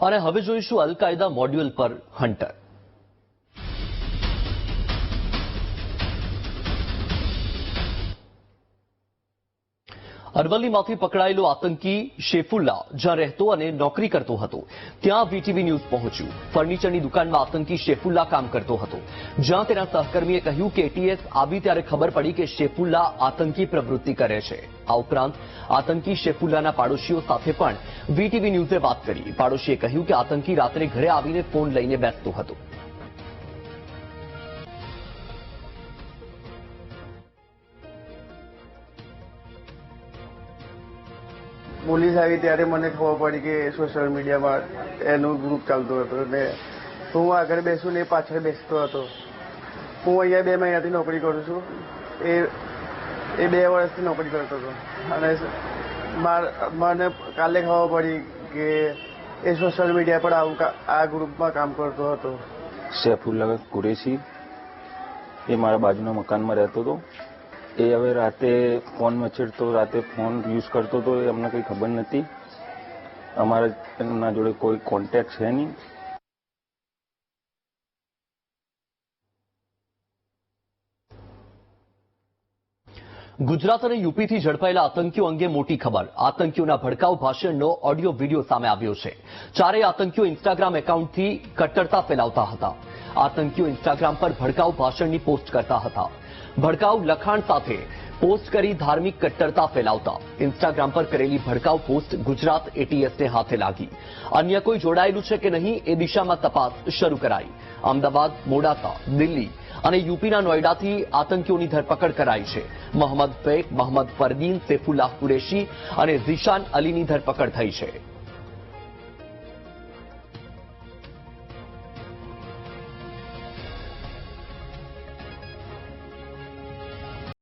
અને હવે જોઈશું અલ કાયદા મોડ્યુલ પર હન્ટર. અરવલ્લીમાંથી પકડાયેલો આતંકી શેફુલ્લા, જ્યાં રહેતો અને નોકરી કરતો હતો, ત્યાં વીટીવી ન્યૂઝ પહોંચ્યું. ફર્નિચરની દુકાનમાં આતંકી શેફુલ્લા કામ કરતો હતો. જ્યાં તેના સહકર્મીએ કહ્યું કે એટીએસ આવી ત્યારે ખબર પડી કે શેફુલ્લા આતંકી પ્રવૃત્તિ કરે છે. આ ઉપરાંત આતંકી શેફુલ્લાના પાડોશીઓ સાથે પણ વીટીવી ન્યૂઝે વાત કરી. પાડોશીએ કહ્યું કે આતંકી રાત્રે ઘરે આવીને ફોન લઈને બેસતો હતો. પોલીસ આવી ત્યારે મને ખબર પડી કે સોશિયલ મીડિયામાં એનું ગ્રુપ ચાલતું હતું એટલે હું આગળ બેસું ને એ પાછળ બેસતો હતો. હું અહીંયા બે મહિનાથી નોકરી કરું છું. એ એ બે વર્ષથી નોકરી કરતો હતો. અને મને કાલે ખબર પડી કે એ સોશિયલ મીડિયા પર આવું આ ગ્રુપમાં કામ કરતો હતો. સૈફુલ્લા કુરેશી. એ મારા બાજુના મકાનમાં રહેતો હતો. એ હવે રાતે ફોન મચેડતો રાતે ફોન યુઝ કરતો હતો એ અમને કંઈ ખબર નથી. અમારા એમના જોડે કોઈ કોન્ટેક્ટ છે નહીં. ગુજરાત અને યુપીથી ઝડપાયેલા આતંકીઓ અંગે મોટી ખબર. આતંકીઓના ભડકાઉ ભાષણનો ઓડિયો વીડિયો સામે આવ્યો છે. ચારેય આતંકીઓ ઇન્સ્ટાગ્રામ એકાઉન્ટથી કટ્ટરતા ફેલાવતા હતા. આતંકીઓ ઇન્સ્ટાગ્રામ પર ભડકાઉ ભાષણની પોસ્ટ કરતા હતા. ભડકાઉ લખાણ સાથે પોસ્ટ કરી ધાર્મિક કટ્ટરતા ફેલાવતા. ઇન્સ્ટાગ્રામ પર કરેલી ભડકાઉ પોસ્ટ ગુજરાત એટીએસને હાથે લાગી. અન્ય કોઈ જોડાયેલું છે કે નહીં એ દિશામાં તપાસ શરૂ કરાઈ. અમદાવાદ, મોડાસા, દિલ્હી અને યુપીના નોઈડાથી આતંકીઓની ધરપકડ કરાઈ છે. મોહમ્મદ ફેક, મોહમ્મદ ફરદીન, સેફુલ્લાહ કુરેશી અને ઝીશાન અલીની ધરપકડ થઈ છે.